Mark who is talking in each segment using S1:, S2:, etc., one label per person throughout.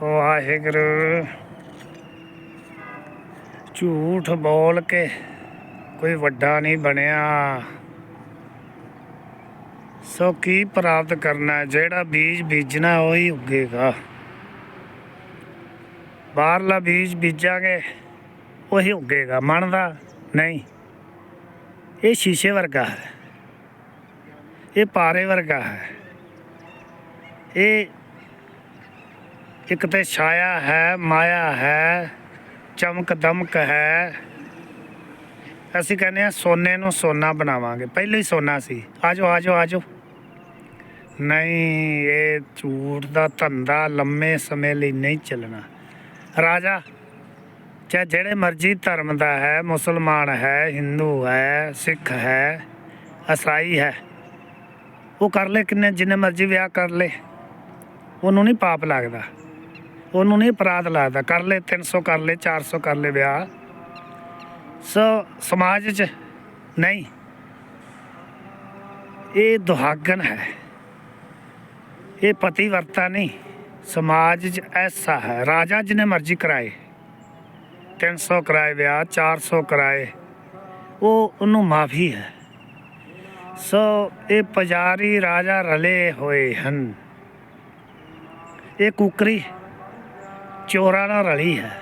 S1: ਵਾਹਿਗੁਰੂ। ਝੂਠ ਬੋਲ ਕੇ ਕੋਈ ਵੱਡਾ ਨਹੀਂ ਬਣਿਆ। ਸੋ ਕੀ ਪ੍ਰਾਪਤ ਕਰਨਾ ਜਿਹੜਾ ਬੀਜ ਬੀਜਣਾ, ਉਹੀ ਉੱਗੇਗਾ। ਬਾਹਰਲਾ ਬੀਜ ਬੀਜਾਂਗੇ, ਉਹੀ ਉੱਗੇਗਾ। ਮਨ ਦਾ ਨਹੀਂ। ਇਹ ਸ਼ੀਸ਼ੇ ਵਰਗਾ ਹੈ। ਇਹ ਪਾਰੇ ਵਰਗਾ ਹੈ। ਇਹ ਇੱਕ ਤੇ ਛਾਇਆ ਹੈ, ਮਾਇਆ ਹੈ ਚਮਕ ਦਮਕ ਹੈ। ਅਸੀਂ ਕਹਿੰਦੇ ਆ ਸੋਨੇ ਨੂੰ ਸੋਨਾ ਬਣਾਵਾਂਗੇ। ਪਹਿਲੇ ਹੀ ਸੋਨਾ ਸੀ। ਆਜੋ ਆਜੋ ਆਜੋ। ਨਹੀਂ, ਇਹ ਝੂਠ ਦਾ ਧੰਦਾ ਲੰਮੇ ਸਮੇਂ ਲਈ ਨਹੀਂ ਚੱਲਣਾ। ਰਾਜਾ, ਚਾਹੇ ਜਿਹੜੇ ਮਰਜ਼ੀ ਧਰਮ ਦਾ ਹੈ, ਮੁਸਲਮਾਨ ਹੈ, ਹਿੰਦੂ ਹੈ, ਸਿੱਖ ਹੈ ਈਸਾਈ ਹੈ, ਉਹ ਕਰ ਲੈ ਕਿੰਨੇ, ਜਿੰਨੇ ਮਰਜ਼ੀ ਵਿਆਹ ਕਰ ਲੈ। ਉਹਨੂੰ ਨਹੀਂ ਪਾਪ ਲੱਗਦਾ। ਉਹਨੂੰ ਨਹੀਂ ਅਪਰਾਧ ਲੱਗਦਾ। ਕਰ ਲੈ 300 ਕਰ ਲੈ 400 ਕਰ ਲੈ ਵਿਆਹ। ਸੋ ਸਮਾਜ 'ਚ ਨਹੀਂ। ਇਹ ਦੁਹਾਗਨ ਹੈ। ਇਹ ਪਤੀ ਵਰਤਾ ਨਹੀਂ। ਸਮਾਜ 'ਚ ਐਸਾ ਹੈ। ਰਾਜਾ ਜਿਹਨੇ ਮਰਜ਼ੀ ਕਰਾਏ। 300 ਕਰਾਏ ਵਿਆਹ 400 ਕਰਾਏ। ਉਹ, ਉਹਨੂੰ ਮਾਫੀ ਹੈ। ਸੋ ਇਹ ਪੁਜਾਰੀ ਰਾਜਾ ਰਲੇ ਹੋਏ ਹਨ। ਇਹ ਕੁਕਰੀ ਚੋਰਾਂ ਨਾਲ ਰਲੀ ਹੈ।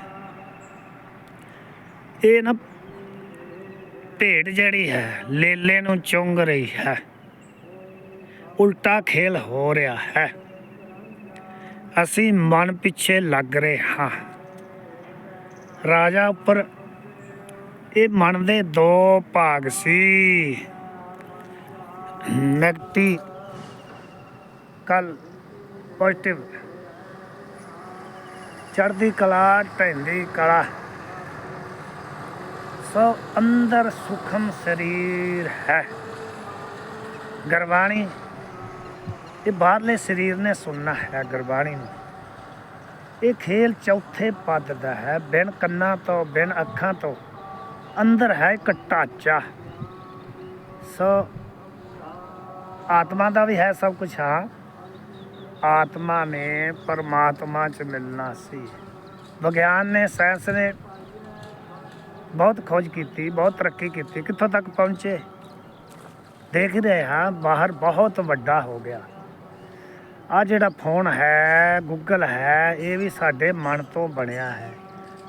S1: ਇਹ ਨਾ ਭੇਡ ਜਿਹੜੀ ਹੈ, ਲੇਲੇ ਨੂੰ ਚੁੰਗ ਰਹੀ ਹੈ। ਉਲਟਾ ਖੇਲ ਹੋ ਰਿਹਾ ਹੈ। ਅਸੀਂ ਮਨ ਪਿੱਛੇ ਲੱਗ ਰਹੇ ਹਾਂ। ਰਾਜਾ ਉੱਪਰ ਇਹ ਮਨ ਦੇ ਦੋ ਭਾਗ ਸੀ। ਨੈਗੇਟਿਵ ਕੱਲ ਪੋਜ਼ਿਟਿਵ। ਚੜ੍ਹਦੀ ਕਲਾ, ਢਹਿੰਦੀ ਕਲਾ। ਸੋ ਅੰਦਰ ਸੁਖਮ ਸਰੀਰ ਹੈ। ਗੁਰਬਾਣੀ, ਇਹ ਬਾਹਰਲੇ ਸਰੀਰ ਨੇ ਸੁਣਨਾ ਹੈ ਗੁਰਬਾਣੀ ਨੂੰ। ਇਹ ਖੇਲ ਚੌਥੇ ਪਦ ਦਾ ਹੈ। ਬਿਨ ਕੰਨਾਂ ਤੋਂ, ਬਿਨ ਅੱਖਾਂ ਤੋਂ ਅੰਦਰ ਹੈ ਇੱਕ ਢਾਂਚਾ। ਸੋ ਆਤਮਾ ਦਾ ਵੀ ਹੈ ਸਭ ਕੁਝ ਹਾਂ। ਆਤਮਾ ਨੇ ਪਰਮਾਤਮਾ ਚ ਮਿਲਣਾ ਸੀ। ਵਿਗਿਆਨ ਨੇ, ਸਾਇੰਸ ਨੇ ਬਹੁਤ ਖੋਜ ਕੀਤੀ, ਬਹੁਤ ਤਰੱਕੀ ਕੀਤੀ। ਕਿੱਥੋਂ ਤੱਕ ਪਹੁੰਚੇ? ਦੇਖ ਰਹੇ ਹਾਂ, ਬਾਹਰ ਬਹੁਤ ਵੱਡਾ ਹੋ ਗਿਆ। ਆ ਜਿਹੜਾ ਫੋਨ ਹੈ ਗੂਗਲ ਹੈ, ਇਹ ਵੀ ਸਾਡੇ ਮਨ ਤੋਂ ਬਣਿਆ ਹੈ।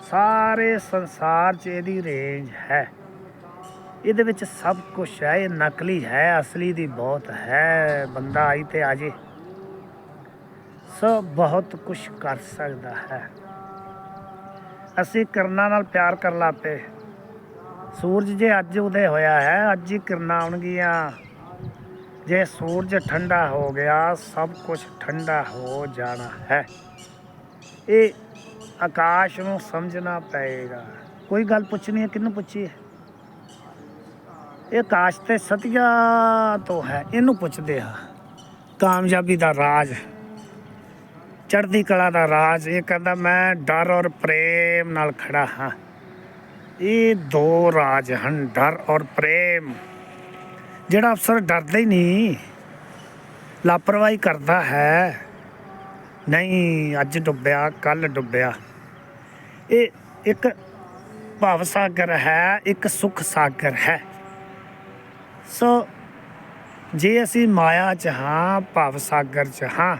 S1: ਸਾਰੇ ਸੰਸਾਰ 'ਚ ਇਹਦੀ ਰੇਂਜ ਹੈ। ਇਹਦੇ ਵਿੱਚ ਸਭ ਕੁਝ ਹੈ, ਇਹ ਨਕਲੀ ਹੈ, ਅਸਲੀ ਦੀ ਬਹੁਤ ਹੈ। ਬੰਦਾ ਆਈ ਤੇ ਆ ਜੇ। ਸੋ ਬਹੁਤ ਕੁਝ ਕਰ ਸਕਦਾ ਹੈ। ਅਸੀਂ ਕਿਰਨਾਂ ਨਾਲ ਪਿਆਰ ਕਰ ਲਾਪੇ ਸੂਰਜ ਜੇ ਅੱਜ ਉਦੇ ਹੋਇਆ ਹੈ, ਅੱਜ ਹੀ ਕਿਰਨਾਂ ਆਉਣਗੀਆਂ। ਜੇ ਸੂਰਜ ਠੰਡਾ ਹੋ ਗਿਆ, ਸਭ ਕੁਝ ਠੰਡਾ ਹੋ ਜਾਣਾ ਹੈ। ਇਹ ਆਕਾਸ਼ ਨੂੰ ਸਮਝਣਾ ਪਏਗਾ। ਕੋਈ ਗੱਲ ਪੁੱਛਣੀ ਹੈ? ਕਿਹਨੂੰ ਪੁੱਛੀਏ? ਇਹ ਆਕਾਸ਼ ਤੇ ਸਤਿਆ ਤੋਂ ਹੈ। ਇਹਨੂੰ ਪੁੱਛਦੇ ਆ ਕਾਮਯਾਬੀ ਦਾ ਰਾਜ। ਚੜ੍ਹਦੀ ਕਲਾ ਦਾ ਰਾਜ। ਇਹ ਕਹਿੰਦਾ, ਮੈਂ ਡਰ ਔਰ ਪ੍ਰੇਮ ਨਾਲ ਖੜਾ ਹਾਂ। ਇਹ ਦੋ ਰਾਜ ਹਨ, ਡਰ ਔਰ ਪ੍ਰੇਮ। ਜਿਹੜਾ ਅਫਸਰ ਡਰਦਾ ਹੀ ਨਹੀਂ, ਲਾਪਰਵਾਹੀ ਕਰਦਾ ਹੈ। ਨਹੀਂ, ਅੱਜ ਡੁੱਬਿਆ ਕੱਲ ਡੁੱਬਿਆ। ਇਹ ਇੱਕ ਭਾਵ ਸਾਗਰ ਹੈ, ਇੱਕ ਸੁਖ ਸਾਗਰ ਹੈ। ਸੋ ਜੇ ਅਸੀਂ ਮਾਇਆ ਚ ਹਾਂ, ਭਾਵ ਸਾਗਰ ਚ ਹਾਂ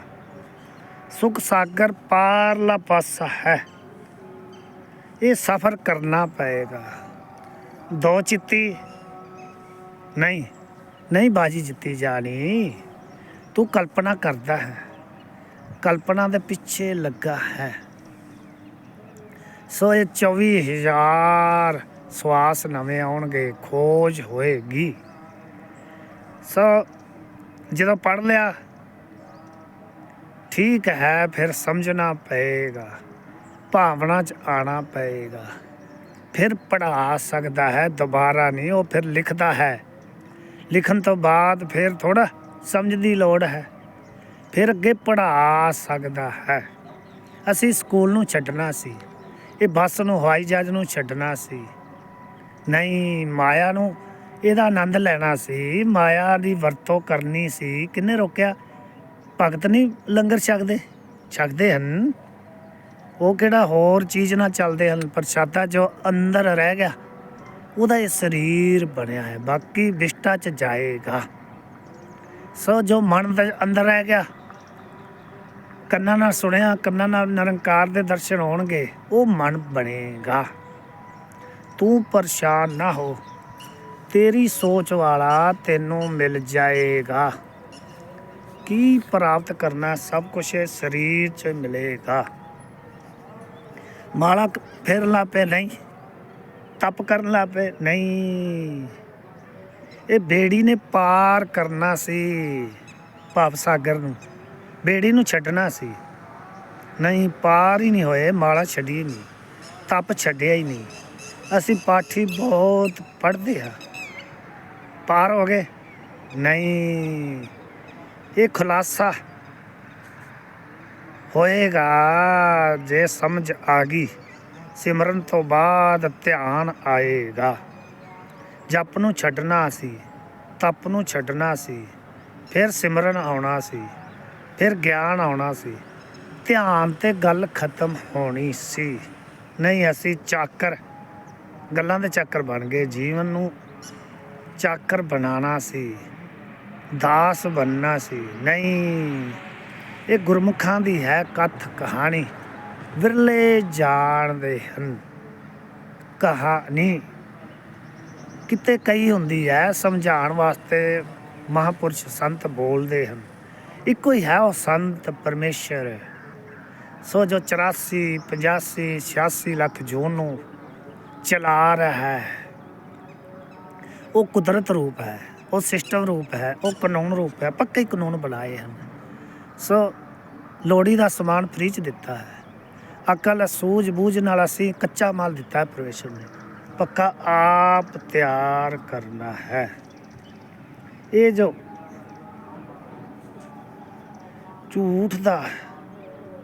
S1: ਸੁਖ ਸਾਗਰ ਪਾਰਲਾ ਪਾਸਾ ਹੈ। ਇਹ ਸਫ਼ਰ ਕਰਨਾ ਪਏਗਾ। ਦੋ ਚਿੱਤੀ। ਨਹੀਂ ਨਹੀਂ ਬਾਜੀ, ਜਿੱਤੀ ਜਾਣੀ ਤੂੰ ਕਲਪਨਾ ਕਰਦਾ ਹੈ। ਕਲਪਨਾ ਦੇ ਪਿੱਛੇ ਲੱਗਾ ਹੈ। ਸੋ ਇਹ 24000 ਸਵਾਸ ਨਵੇਂ ਆਉਣਗੇ, ਖੋਜ ਹੋਏਗੀ। ਸੋ ਜਦੋਂ ਪੜ ਲਿਆ ਠੀਕ ਹੈ, ਫਿਰ ਸਮਝਣਾ ਪਏਗਾ, ਭਾਵਨਾ ਚ ਆਣਾ ਪਏਗਾ। ਫਿਰ ਪੜਾ ਸਕਦਾ ਹੈ, ਦੁਬਾਰਾ ਨਹੀਂ, ਉਹ ਫਿਰ ਲਿਖਦਾ ਹੈ। ਲਿਖਣ ਤੋਂ ਬਾਅਦ ਫਿਰ ਥੋੜਾ ਸਮਝ ਦੀ ਲੋੜ ਹੈ। ਫਿਰ ਅੱਗੇ ਪੜਾ ਸਕਦਾ ਹੈ। ਅਸੀਂ ਸਕੂਲ ਨੂੰ ਛੱਡਣਾ ਸੀ। ਇਹ ਬੱਸ ਨੂੰ, ਹਵਾਈ ਜਹਾਜ਼ ਨੂੰ ਛੱਡਣਾ ਸੀ। ਨਹੀਂ, ਮਾਇਆ ਨੂੰ ਇਹਦਾ ਆਨੰਦ ਲੈਣਾ ਸੀ। ਮਾਇਆ ਦੀ ਵਰਤੋਂ ਕਰਨੀ ਸੀ। ਕਿੰਨੇ ਰੋਕਿਆ? ਭਗਤ ਨਹੀਂ ਲੰਗਰ ਛਕਦੇ? ਛਕਦੇ ਹਨ। ਉਹ ਕਿਹੜਾ ਹੋਰ ਚੀਜ਼ ਨਾਲ ਚੱਲਦੇ ਹਨ? ਪ੍ਰਸ਼ਾਦਾ ਜੋ ਅੰਦਰ ਰਹਿ ਗਿਆ, ਉਹਦਾ ਇਹ ਸਰੀਰ ਬਣਿਆ ਹੈ। ਬਾਕੀ ਵਿਸ਼ਟਾ ਚ ਜਾਏਗਾ। ਸੋ ਜੋ ਮਨ ਦੇ ਅੰਦਰ ਰਹਿ ਗਿਆ, ਕੰਨਾਂ ਨਾਲ ਸੁਣਿਆ, ਕੰਨਾਂ ਨਾਲ ਨਿਰੰਕਾਰ ਦੇ ਦਰਸ਼ਨ ਹੋਣਗੇ, ਉਹ ਮਨ ਬਣੇਗਾ। ਤੂੰ ਪਰੇਸ਼ਾਨ ਨਾ ਹੋ। ਤੇਰੀ ਸੋਚ ਵਾਲਾ ਤੈਨੂੰ ਮਿਲ ਜਾਏਗਾ। ਕੀ ਪ੍ਰਾਪਤ ਕਰਨਾ ਸਭ ਕੁਝ ਸਰੀਰ 'ਚ ਮਿਲੇਗਾ। ਮਾਲਾ ਕ- ਫੇਰਨ ਲੱਗ ਪਏ ਨਹੀਂ, ਤਪ ਕਰਨ ਲੱਗ ਪਏ ਨਹੀਂ। ਇਹ ਬੇੜੀ ਨੇ ਪਾਰ ਕਰਨਾ ਸੀ ਭਾਵ ਸਾਗਰ ਨੂੰ। ਬੇੜੀ ਨੂੰ ਛੱਡਣਾ ਸੀ। ਨਹੀਂ, ਪਾਰ ਹੀ ਨਹੀਂ ਹੋਏ, ਮਾਲਾ ਛੱਡੀ ਨਹੀਂ, ਤਪ ਛੱਡਿਆ ਹੀ ਨਹੀਂ। ਅਸੀਂ ਪਾਠੀ ਬਹੁਤ ਪੜ੍ਹਦੇ ਆ ਪਾਰ ਹੋ ਗਏ? ਨਹੀਂ। ਇਹ ਖੁਲਾਸਾ ਹੋਏਗਾ ਜੇ ਸਮਝ ਆ ਗਈ। ਸਿਮਰਨ ਤੋਂ ਬਾਅਦ ਧਿਆਨ ਆਏਗਾ। ਜਪ ਨੂੰ ਛੱਡਣਾ ਸੀ, ਤਪ ਨੂੰ ਛੱਡਣਾ ਸੀ, ਫਿਰ ਸਿਮਰਨ ਆਉਣਾ ਸੀ, ਫਿਰ ਗਿਆਨ ਆਉਣਾ ਸੀ। ਧਿਆਨ ਤੇ ਗੱਲ ਖਤਮ ਹੋਣੀ ਸੀ। ਨਹੀਂ, ਅਸੀਂ ਚਾਕਰ, ਗੱਲਾਂ ਦੇ ਚੱਕਰ ਬਣ ਗਏ। ਜੀਵਨ ਨੂੰ ਚਾਕਰ ਬਣਾਉਣਾ ਸੀ। ਦਾਸ ਬਣਨਾ ਸੀ। ਨਹੀਂ, ਇਹ ਗੁਰਮੁਖਾਂ ਦੀ ਹੈ ਕਥ ਕਹਾਣੀ। ਵਿਰਲੇ ਜਾਣਦੇ ਹਨ। ਕਹਾਣੀ ਕਿਤੇ ਕਈ ਹੁੰਦੀ ਹੈ, ਸਮਝਾਉਣ ਵਾਸਤੇ ਮਹਾਪੁਰਸ਼ ਸੰਤ ਬੋਲਦੇ ਹਨ। ਇੱਕੋ ਹੀ ਹੈ ਉਹ ਸੰਤ ਪਰਮੇਸ਼ਰ। ਸੋ ਜੋ 84 85 86 ਲੱਖ ਜੂਨ ਨੂੰ ਚਲਾ ਰਿਹਾ ਹੈ, ਉਹ ਕੁਦਰਤ ਰੂਪ ਹੈ। ਉਹ ਸਿਸਟਮ ਰੂਪ ਹੈ, ਉਹ ਕਾਨੂੰਨ ਰੂਪ ਹੈ, ਪੱਕੇ ਕਾਨੂੰਨ ਬਣਾਏ ਹਨ। ਸੋ ਲੋੜੀ ਦਾ ਸਮਾਨ ਫ੍ਰੀ ਚ ਦਿੱਤਾ ਹੈ। ਅਕਲ ਸੂਝ ਬੂਝ ਨਾਲ ਅਸੀਂ ਕੱਚਾ ਮਾਲ ਦਿੱਤਾ ਹੈ ਪਰਮੇਸ਼ਰ ਨੇ। ਪੱਕਾ ਆਪ ਤਿਆਰ ਕਰਨਾ ਹੈ। ਇਹ ਜੋ ਝੂਠ ਦਾ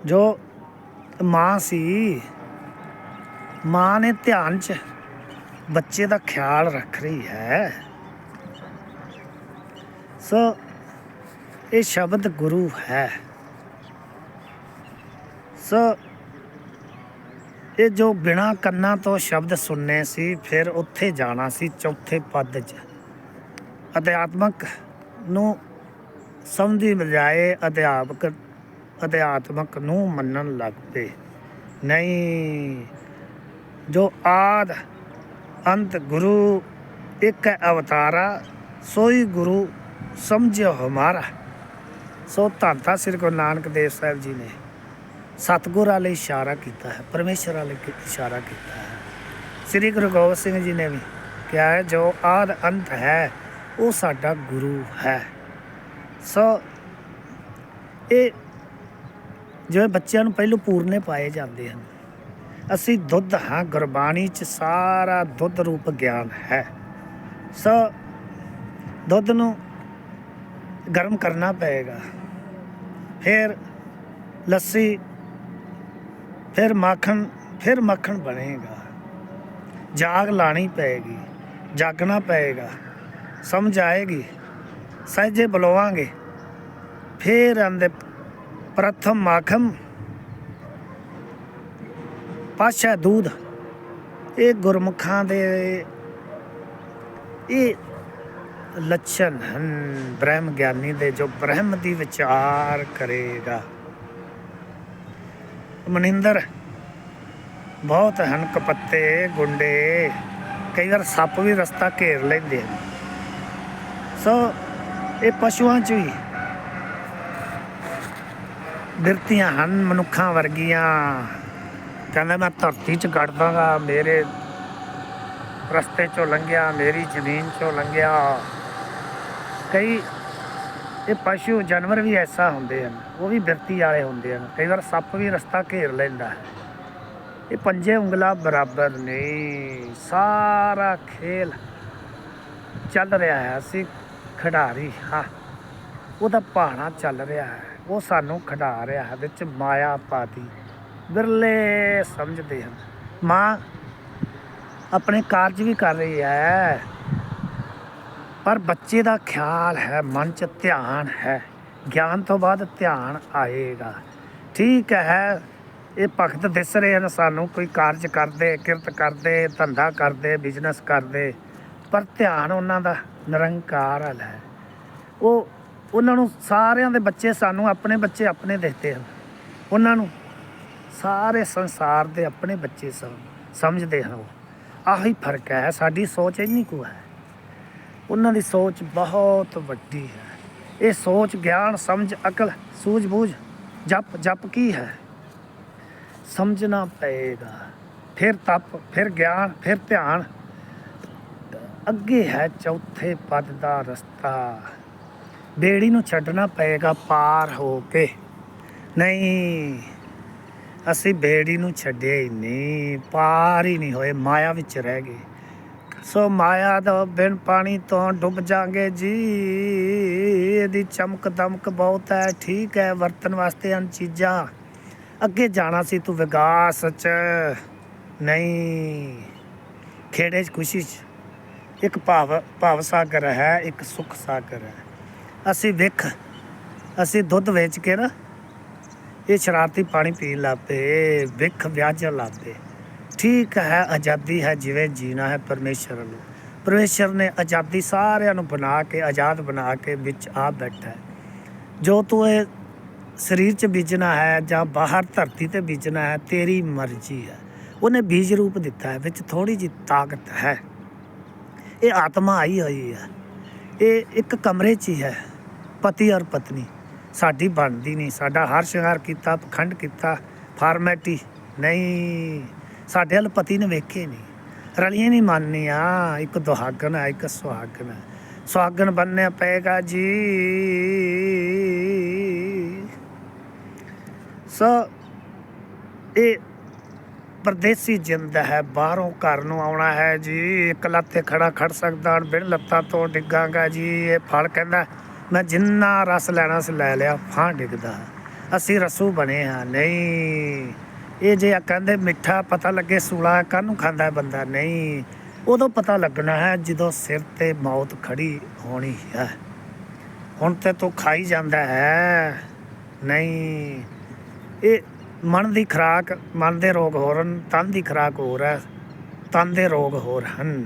S1: ਜੋ ਮਾਂ ਸੀ, ਮਾਂ ਨੇ ਧਿਆਨ ਚ ਬੱਚੇ ਦਾ ਖਿਆਲ ਰੱਖ ਰਹੀ ਹੈ। ਸੋ ਇਹ ਸ਼ਬਦ ਗੁਰੂ ਹੈ। ਸੋ ਇਹ ਜੋ ਬਿਨਾ ਕੰਨਾਂ ਤੋਂ ਸ਼ਬਦ ਸੁਣਨੇ ਸੀ, ਫਿਰ ਉੱਥੇ ਜਾਣਾ ਸੀ ਚੌਥੇ ਪਦ 'ਚ। ਅਧਿਆਤਮਕ ਨੂੰ ਸਮਝੀ ਬਜਾਏ ਅਧਿਆਪਕ, ਅਧਿਆਤਮਕ ਨੂੰ ਮੰਨਣ ਲੱਗ ਪਏ। ਨਹੀਂ, ਜੋ ਆਦ ਅੰਤ ਗੁਰੂ ਇੱਕ ਅਵਤਾਰਾ, ਸੋਈ ਗੁਰੂ ਸਮਝਿਓ ਹਮਾਰਾ। ਸੋ ਧੰਨ ਧੰਨ ਸ੍ਰੀ ਗੁਰੂ ਨਾਨਕ ਦੇਵ ਸਾਹਿਬ ਜੀ ਨੇ ਸਤਿਗੁਰ ਵਾਲੇ ਇਸ਼ਾਰਾ ਕੀਤਾ ਹੈ, ਪਰਮੇਸ਼ਰ ਵਾਲੇ ਇਸ਼ਾਰਾ ਕੀਤਾ ਹੈ। ਸ੍ਰੀ ਗੁਰੂ ਗੋਬਿੰਦ ਸਿੰਘ ਜੀ ਨੇ ਵੀ ਕਿਹਾ ਹੈ, ਜੋ ਆਦ ਅੰਤ ਹੈ, ਉਹ ਸਾਡਾ ਗੁਰੂ ਹੈ। ਸੋ ਇਹ ਜਿਵੇਂ ਬੱਚਿਆਂ ਨੂੰ ਪਹਿਲੋਂ ਪੂਰਨੇ ਪਾਏ ਜਾਂਦੇ ਹਨ, ਅਸੀਂ ਦੁੱਧ ਹਾਂ, ਗੁਰਬਾਣੀ ਚ ਸਾਰਾ ਦੁੱਧ ਰੂਪ ਗਿਆਨ ਹੈ। ਸੋ ਦੁੱਧ ਨੂੰ ਗਰਮ ਕਰਨਾ ਪਏਗਾ। ਫਿਰ ਲੱਸੀ, ਫਿਰ ਮੱਖਣ ਫਿਰ ਮੱਖਣ ਬਣੇਗਾ। ਜਾਗ ਲਾਣੀ ਪਏਗੀ, ਜਾਗਣਾ ਪਏਗਾ, ਸਮਝ ਆਏਗੀ, ਸਹਿਜੇ ਬੁਲਾਵਾਂਗੇ। ਫਿਰ ਆਂਦੇ ਪ੍ਰਥਮ ਮਾਖਮ ਪਾਸ਼ਾ ਦੂਧ ਇਹ ਗੁਰਮੁਖਾਂ ਦੇ, ਇਹ ਲੱਛਣ ਹਨ, ਬ੍ਰਹਮ ਗਿਆਨੀ ਦੇ ਜੋ ਬ੍ਰਹਮ ਦੀ ਵਿਚਾਰ ਕਰੇਗਾ। ਮਨਿੰਦਰ, ਬਹੁਤ ਹਨ ਕਪੱਤੇ ਗੁੰਡੇ, ਕਈ ਵਾਰ ਸੱਪ ਵੀ ਰਸਤਾ ਘੇਰ ਲੈਂਦੇ ਹਨ। ਸੋ ਇਹ ਪਸ਼ੂਆਂ ਚ ਵੀ ਬਿਰਤੀਆਂ ਹਨ, ਮਨੁੱਖਾਂ ਵਰਗੀਆਂ। ਕਹਿੰਦਾ ਮੈਂ ਧਰਤੀ ਚ ਕੱਢ ਦਾਂਗਾ ਮੇਰੇ ਰਸਤੇ ਚੋਂ ਲੰਘਿਆ, ਮੇਰੀ ਜ਼ਮੀਨ ਚੋਂ ਲੰਘਿਆ। ਕਈ ਇਹ ਪਸ਼ੂ, ਜਾਨਵਰ ਵੀ ਐਸਾ ਹੁੰਦੇ ਹਨ, ਉਹ ਵੀ ਬਿਰਤੀ ਵਾਲੇ ਹੁੰਦੇ ਹਨ। ਕਈ ਵਾਰ ਸੱਪ ਵੀ ਰਸਤਾ ਘੇਰ ਲੈਂਦਾ ਹੈ। ਇਹ ਪੰਜੇ ਉਂਗਲਾਂ ਬਰਾਬਰ ਨਹੀਂ ਸਾਰਾ ਖੇਲ ਚੱਲ ਰਿਹਾ ਹੈ। ਅਸੀਂ ਖਿਡਾਰੀ, ਹਾਂ ਉਹਦਾ ਭਾਣਾ ਚੱਲ ਰਿਹਾ ਹੈ। ਉਹ ਸਾਨੂੰ ਖਿਡਾ ਰਿਹਾ ਹੈ। ਵਿੱਚ ਮਾਇਆ ਪਾਤੀ। ਬਿਰਲੇ ਸਮਝਦੇ ਹਨ। ਮਾਂ, ਆਪਣੇ ਕਾਰਜ ਵੀ ਕਰ ਰਹੀ ਹੈ। ਪਰ ਬੱਚੇ ਦਾ ਖਿਆਲ ਹੈ, ਮਨ 'ਚ ਧਿਆਨ ਹੈ। ਗਿਆਨ ਤੋਂ ਬਾਅਦ ਧਿਆਨ ਆਏਗਾ। ਠੀਕ ਹੈ, ਇਹ ਭਗਤ ਦਿਸ ਰਹੇ ਹਨ ਸਾਨੂੰ, ਕੋਈ ਕਾਰਜ ਕਰਦੇ, ਕਿਰਤ ਕਰਦੇ, ਧੰਦਾ ਕਰਦੇ ਬਿਜ਼ਨਸ ਕਰਦੇ, ਪਰ ਧਿਆਨ ਉਹਨਾਂ ਦਾ ਨਿਰੰਕਾਰ ਵੱਲ ਹੈ। ਉਹ, ਉਹਨਾਂ ਨੂੰ ਸਾਰਿਆਂ ਦੇ ਬੱਚੇ ਸਾਨੂੰ ਆਪਣੇ ਬੱਚੇ ਆਪਣੇ ਦਿਖਦੇ ਹਨ। ਉਹਨਾਂ ਨੂੰ ਸਾਰੇ ਸੰਸਾਰ ਦੇ ਆਪਣੇ ਬੱਚੇ ਸਮ, ਸਮਝਦੇ ਹਨ ਉਹ। ਆਹੀ ਫ਼ਰਕ ਹੈ, ਸਾਡੀ ਸੋਚ ਇੰਨੀ ਕੁ ਹੈ। ਉਹਨਾਂ ਦੀ ਸੋਚ ਬਹੁਤ ਵੱਡੀ ਹੈ। ਇਹ ਸੋਚ, ਗਿਆਨ, ਸਮਝ, ਅਕਲ, ਸੂਝ-ਬੂਝ, ਜਪ ਜਪ ਕੀ ਹੈ? ਸਮਝਣਾ ਪਏਗਾ। ਫਿਰ ਤਪ, ਫਿਰ ਗਿਆਨ, ਫਿਰ ਧਿਆਨ। ਅੱਗੇ ਹੈ ਚੌਥੇ ਪਦ ਦਾ ਰਸਤਾ। ਬੇੜੀ ਨੂੰ ਛੱਡਣਾ ਪਏਗਾ ਪਾਰ ਹੋ ਕੇ। ਨਹੀਂ, ਅਸੀਂ ਬੇੜੀ ਨੂੰ ਛੱਡਿਆ ਹੀ ਨਹੀਂ, ਪਾਰ ਹੀ ਨਹੀਂ ਹੋਏ, ਮਾਇਆ ਵਿੱਚ ਰਹਿ ਗਏ। ਸੋ ਮਾਇਆ ਦਾ ਬਿਨ ਪਾਣੀ ਤੋਂ ਡੁੱਬ ਜਾਗੇ ਜੀ। ਇਹਦੀ ਚਮਕ ਦਮਕ ਬਹੁਤ ਹੈ, ਠੀਕ ਹੈ ਵਰਤਨ ਵਾਸਤੇ ਹਨ ਚੀਜ਼ਾਂ। ਅੱਗੇ ਜਾਣਾ ਸੀ ਤੂੰ ਵਿਗਾਸ ਚ। ਨਹੀਂ, ਖੇੜੇ ਚ ਖੁਸ਼ੀ ਚ। ਇੱਕ ਭਾਵ ਭਾਵ ਸਾਗਰ ਹੈ, ਇੱਕ ਸੁਖ ਸਾਗਰ ਹੈ। ਅਸੀਂ ਵਿਖ, ਅਸੀਂ ਦੁੱਧ ਵੇਚ ਕੇ ਨਾ ਇਹ ਸ਼ਰਾਰਤੀ ਪਾਣੀ ਪੀਣ ਲੱਗ ਪਏ, ਵਿਖ ਵਿਆਜਣ ਲੱਗ ਪਏ। ਠੀਕ ਹੈ, ਆਜ਼ਾਦੀ ਹੈ ਜਿਵੇਂ ਜੀਣਾ ਹੈ ਪਰਮੇਸ਼ਰ ਨੂੰ। ਪਰਮੇਸ਼ਰ ਨੇ ਆਜ਼ਾਦੀ ਸਾਰਿਆਂ ਨੂੰ ਬਣਾ ਕੇ, ਆਜ਼ਾਦ ਬਣਾ ਕੇ ਵਿੱਚ ਆ ਬੈਠਾ ਹੈ। ਜੋ ਤੂੰ ਇਹ ਸਰੀਰ 'ਚ ਬੀਜਣਾ ਹੈ ਜਾਂ ਬਾਹਰ ਧਰਤੀ ਤੇ ਬੀਜਣਾ ਹੈ, ਤੇਰੀ ਮਰਜ਼ੀ ਹੈ। ਉਹਨੇ ਬੀਜ ਰੂਪ ਦਿੱਤਾ ਹੈ, ਵਿੱਚ ਥੋੜੀ ਜਿਹੀ ਤਾਕਤ ਹੈ। ਇਹ ਆਤਮਾ ਆਈ ਹੋਈ ਹੈ। ਇਹ ਇੱਕ ਕਮਰੇ 'ਚ ਹੀ ਹੈ, ਪਤੀ ਔਰ ਪਤਨੀ। ਸਾਡੀ ਬਣਦੀ ਨਹੀਂ, ਸਾਡਾ ਹਰ ਸ਼ਿੰਗਾਰ ਕੀਤਾ, ਪਖੰਡ ਕੀਤਾ ਫਾਰਮੈਟੀ ਨਹੀਂ। ਸਾਡੇ ਵੱਲ ਪਤੀ ਨੇ ਵੇਖੇ ਨਹੀਂ ਰਲੀਆਂ ਨਹੀਂ ਮੰਨੀਆਂ। ਇੱਕ ਦੁਹਾਗਣ ਹੈ ਇੱਕ ਸੁਹਾਗਣ ਹੈ ਸੁਹਾਗਣ ਬੰਨਿਆ ਪਏਗਾ ਜੀ। ਸੋ ਇਹ ਪਰਦੇਸੀ ਜਿੰਦ ਹੈ, ਬਾਹਰੋਂ ਘਰ ਨੂੰ ਆਉਣਾ ਹੈ ਜੀ। ਇੱਕ ਲੱਤ ਖੜਾ ਖੜ ਸਕਦਾ ਬਿਨ ਲੱਤਾਂ ਤੋਂ ਡਿੱਗਾਂਗਾ ਜੀ। ਇਹ ਫਲ ਕਹਿੰਦਾ, ਮੈਂ ਜਿੰਨਾ ਰਸ ਲੈਣਾ ਸੀ ਲੈ ਲਿਆ, ਫਾਂ ਡਿੱਗਦਾ। ਅਸੀਂ ਰਸੂ ਬਣੇ ਹਾਂ, ਨਹੀਂ। ਇਹ ਜੇ ਆ ਕਹਿੰਦੇ ਮਿੱਠਾ ਪਤਾ ਲੱਗੇ ਸੂਲਾ ਕਾਹਨੂੰ ਖਾਂਦਾ ਬੰਦਾ? ਨਹੀਂ, ਉਦੋਂ ਪਤਾ ਲੱਗਣਾ ਹੈ ਜਦੋਂ ਸਿਰ ਤੇ ਮੌਤ ਖੜੀ ਹੋਣੀ ਹੈ। ਹੁਣ ਤੇ ਤੂੰ ਖਾਈ ਜਾਂਦਾ ਹੈ। ਨਹੀਂ, ਇਹ ਮਨ ਦੀ ਖੁਰਾਕ, ਮਨ ਦੇ ਰੋਗ ਹੋਰ ਹਨ, ਤਨ ਦੀ ਖੁਰਾਕ ਹੋਰ ਹੈ, ਤਨ ਦੇ ਰੋਗ ਹੋਰ ਹਨ।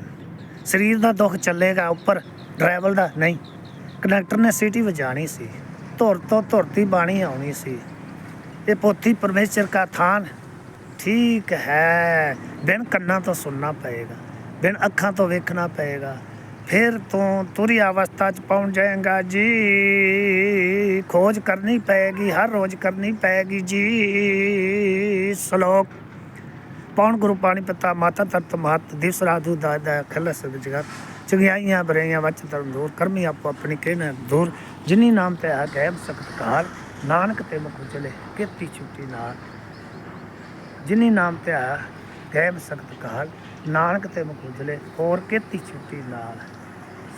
S1: ਸਰੀਰ ਦਾ ਦੁੱਖ ਚੱਲੇਗਾ ਉੱਪਰ ਡਰਾਈਵਰ ਦਾ ਨਹੀਂ। ਕੰਡਕਟਰ ਨੇ ਸੀਟੀ ਵਜਾਣੀ ਸੀ, ਧੁਰ ਤੋਂ ਧੁਰਤੀ ਬਾਣੀ ਆਉਣੀ ਸੀ। ਇਹ ਪੋਥੀ ਪਰਮੇਸ਼ਰ ਦਾ ਥਾਨ ਠੀਕ ਹੈ। ਬਿਨ ਕੰਨਾਂ ਤੋਂ ਸੁਣਨਾ ਪਏਗਾ ਬਿਨ ਅੱਖਾਂ ਤੋਂ ਵੇਖਣਾ ਪਏਗਾ। ਫਿਰ ਤੂੰ ਤੁਰੀ ਅਵਸਥਾ ਚ ਪਹੁੰਚ ਜਾਏਗਾ ਜੀ। ਖੋਜ ਕਰਨੀ ਪਏਗੀ, ਹਰ ਰੋਜ਼ ਕਰਨੀ ਪਏਗੀ ਜੀ। ਸ਼ਲੋਕ। ਪੌਣ ਗੁਰੂ ਪਾਣੀ ਪਿਤਾ ਮਾਤਾ ਤਤ ਮਹਤ ਦਿਵਸ ਰਾਧੂ ਦਾਦਾ ਖਲਸ ਵਿਜਗਾ ਚੰਗਿਆਈਆਂ ਬਰੇਆਂ ਵਚ ਧਰਮ ਦੂਰ, ਕਰਮੀ ਆਪੋ ਆਪਣੀ ਕਹਿਣਾ ਦੂਰ। ਜਿਨੀ ਨਾਮ ਤੇ ਆ ਗਏ ਸਖਤ ਕਾਲ ਨਾਨਕ ਤੇ ਮੁਖ ਚਲੇ ਕੀਤੀ ਛੁੱਟੀ ਨਾਲ। ਜਿਨੀ ਨਾਮ ਧਿਆ ਗੈਬ ਗਏ ਸਖਤ ਕਾਲ, ਨਾਨਕ ਤੇ ਮੁਕੁਜਲੇ ਹੋਰ ਕੀਤੀ ਛੁੱਟੀ ਨਾਲ।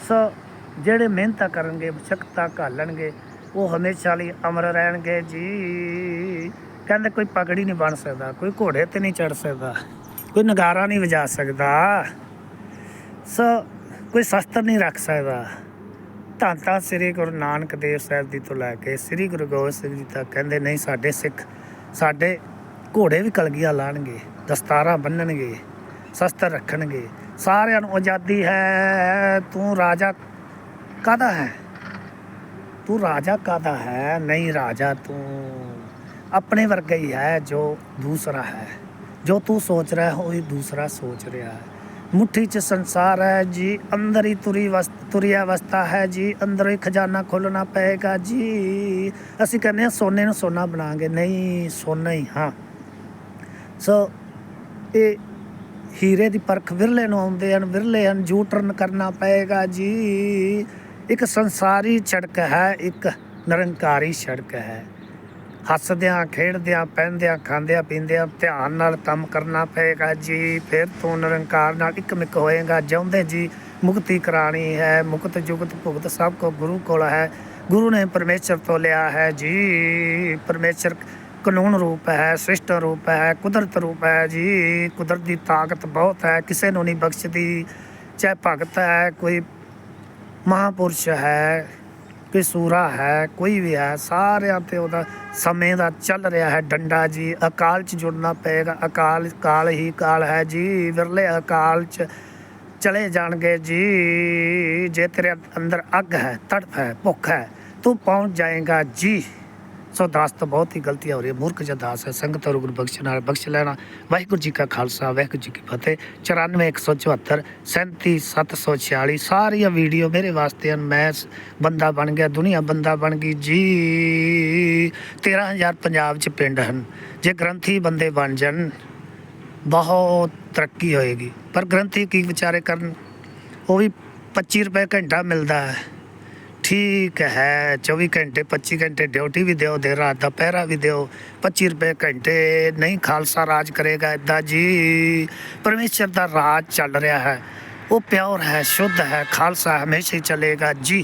S1: ਸੋ ਜਿਹੜੇ ਮਿਹਨਤਾਂ ਕਰਨਗੇ ਸ਼ਕਤਾਂ ਘਾਲਣਗੇ, ਉਹ ਹਮੇਸ਼ਾ ਲਈ ਅਮਰ ਰਹਿਣਗੇ ਜੀ। ਕਹਿੰਦੇ ਕੋਈ ਪਗੜੀ ਨਹੀਂ ਬਣ ਸਕਦਾ, ਕੋਈ ਘੋੜੇ ਤੇ ਨਹੀਂ ਚੜ ਸਕਦਾ, ਕੋਈ ਨਗਾਰਾ ਨਹੀਂ ਵਜਾ ਸਕਦਾ। ਸੋ ਕੋਈ ਸ਼ਸਤਰ ਨਹੀਂ ਰੱਖ ਸਕਦਾ। ਧੰਨ ਧੰਨ ਸ੍ਰੀ ਗੁਰੂ ਨਾਨਕ ਦੇਵ ਸਾਹਿਬ ਜੀ ਤੋਂ ਲੈ ਕੇ ਸ੍ਰੀ ਗੁਰੂ ਗੋਬਿੰਦ ਸਿੰਘ ਜੀ ਤੱਕ ਕਹਿੰਦੇ, ਨਹੀਂ, ਸਾਡੇ ਸਿੱਖ, ਸਾਡੇ ਘੋੜੇ ਵੀ ਕਲਗੀਆਂ ਲਾਣਗੇ, ਦਸਤਾਰਾਂ ਬੰਨਣਗੇ, ਸ਼ਸਤਰ ਰੱਖਣਗੇ। ਸਾਰਿਆਂ ਨੂੰ ਆਜ਼ਾਦੀ ਹੈ, ਤੂੰ ਰਾਜਾ ਕਾਦਾ ਹੈ? ਤੂੰ ਰਾਜਾ ਕਾਦਾ ਹੈ? ਨਹੀਂ ਰਾਜਾ ਤੂੰ। ਆਪਣੇ ਵਰਗਾ ਹੀ ਹੈ ਜੋ ਦੂਸਰਾ ਹੈ। ਜੋ ਤੂੰ ਸੋਚ ਰਿਹਾ ਹੈ, ਉਹ ਦੂਸਰਾ ਸੋਚ ਰਿਹਾ ਹੈ। ਮੁੱਠੀ 'ਚ ਸੰਸਾਰ ਹੈ ਜੀ, ਅੰਦਰ ਹੀ ਤੁਰੀ ਵਸ ਤੁਰੀ ਅਵਸਥਾ ਹੈ ਜੀ। ਅੰਦਰ ਹੀ ਖਜ਼ਾਨਾ ਖੋਲਣਾ ਪਏਗਾ ਜੀ। ਅਸੀਂ ਕਹਿੰਦੇ ਹਾਂ, ਸੋਨੇ ਨੂੰ ਸੋਨਾ ਬਣਾਵਾਂਗੇ। ਨਹੀਂ, ਸੋਨਾ ਹੀ, ਹਾਂ। ਸੋ ਇਹ ਹੀਰੇ ਦੀ ਪਰਖ ਵਿਰਲੇ ਨੂੰ ਆਉਂਦੇ ਹਨ, ਵਿਰਲੇ ਹਨ ਜੂ ਟਰਨ ਕਰਨਾ ਪਏਗਾ ਜੀ। ਇੱਕ ਸੰਸਾਰੀ ਸੜਕ ਹੈ, ਇੱਕ ਨਿਰੰਕਾਰੀ ਛੜਕ ਹੈ। ਹੱਸਦਿਆਂ, ਖੇਡਦਿਆਂ, ਪਹਿਨਦਿਆਂ, ਖਾਂਦਿਆਂ, ਪੀਂਦਿਆਂ ਧਿਆਨ ਨਾਲ ਕੰਮ ਕਰਨਾ ਪਏਗਾ ਜੀ। ਫਿਰ ਤੋਂ ਨਿਰੰਕਾਰ ਨਾਲ ਇੱਕ ਮਿਕ ਹੋਏਗਾ, ਜਿਉਂਦੇ ਜੀ। ਮੁਕਤੀ ਕਰਾਣੀ ਹੈ, ਮੁਕਤ ਜੁਗਤ ਭੁਗਤ ਸਭ ਕੋ ਗੁਰੂ ਕੋਲ ਹੈ। ਗੁਰੂ ਨੇ ਪਰਮੇਸ਼ਰ ਤੋਂ ਲਿਆ ਹੈ ਜੀ। ਪਰਮੇਸ਼ਰ ਕਾਨੂੰਨ ਰੂਪ ਹੈ, ਸ੍ਰਿਸ਼ਟ ਰੂਪ ਹੈ, ਕੁਦਰਤ ਰੂਪ ਹੈ ਜੀ। ਕੁਦਰਤ ਦੀ ਤਾਕਤ ਬਹੁਤ ਹੈ, ਕਿਸੇ ਨੂੰ ਨਹੀਂ ਬਖਸ਼ਦੀ। ਚਾਹੇ ਭਗਤ ਹੈ, ਕੋਈ ਮਹਾਪੁਰਸ਼ ਹੈ, ਕੋਈ ਸੂਰਾ ਹੈ, ਕੋਈ ਵੀ ਹੈ, ਸਾਰਿਆਂ ਤੇ ਉਹਦਾ ਸਮੇਂ ਦਾ ਚੱਲ ਰਿਹਾ ਹੈ ਡੰਡਾ ਜੀ। ਅਕਾਲ 'ਚ ਜੁੜਨਾ ਪਏਗਾ, ਅਕਾਲ, ਕਾਲ ਹੀ ਕਾਲ ਹੈ ਜੀ। ਵਿਰਲੇ ਅਕਾਲ 'ਚ ਚਲੇ ਜਾਣਗੇ ਜੀ। ਜੇ ਤੇਰੇ ਅੰਦਰ ਅੱਗ ਹੈ, ਤੜਫ ਹੈ, ਭੁੱਖ ਹੈ, ਤੂੰ ਪਹੁੰਚ ਜਾਏਗਾ ਜੀ। ਸੋ ਦਾਸ ਤੋਂ ਬਹੁਤ ਹੀ ਗਲਤੀਆਂ ਹੋ ਰਹੀ ਹੈ ਮੂਰਖ ਜਿਹਾ ਦਾਸ ਹੈ, ਸੰਗਤ ਔਰ ਗੁਰੂ ਬਖਸ਼ ਨਾਲ ਬਖਸ਼ ਲੈਣਾ। ਵਾਹਿਗੁਰੂ ਜੀ ਕਾ ਖਾਲਸਾ, ਵਾਹਿਗੁਰੂ ਜੀ ਕੀ ਫਤਿਹ। 94174 37746 ਸਾਰੀਆਂ ਵੀਡੀਓ ਮੇਰੇ ਵਾਸਤੇ ਹਨ। ਮੈਂ ਬੰਦਾ ਬਣ ਗਿਆ, ਦੁਨੀਆ ਬੰਦਾ ਬਣ ਗਈ, ਜੀ। 13000 ਪੰਜਾਬ ਚ ਪਿੰਡ ਹਨ। ਜੇ ਗ੍ਰੰਥੀ ਬੰਦੇ ਬਣ ਜਾਣ, ਬਹੁਤ ਤਰੱਕੀ ਹੋਏਗੀ। ਪਰ ਗ੍ਰੰਥੀ ਕੀ ਵਿਚਾਰੇ ਕਰਨ? ਉਹ ਵੀ 25 ਰੁਪਏ ਘੰਟਾ ਮਿਲਦਾ ਹੈ। ਠੀਕ ਹੈ 24 ਘੰਟੇ 25 ਘੰਟੇ ਡਿਊਟੀ ਵੀ ਦਿਓ ਦੇ ਰਾਤ ਦਾ ਪਹਿਰਾ ਵੀ ਦਿਓ 25 ਰੁਪਏ ਘੰਟੇ ਨਹੀਂ ਖਾਲਸਾ ਰਾਜ ਕਰੇਗਾ ਇਦਾਂ ਜੀ। ਪਰਮੇਸ਼ਰ ਦਾ ਰਾਜ ਚੱਲ ਰਿਹਾ ਹੈ, ਉਹ ਪਿਓਰ ਹੈ, ਸ਼ੁੱਧ ਹੈ, ਖਾਲਸਾ ਹਮੇਸ਼ਾ ਹੀ ਚੱਲੇਗਾ ਜੀ।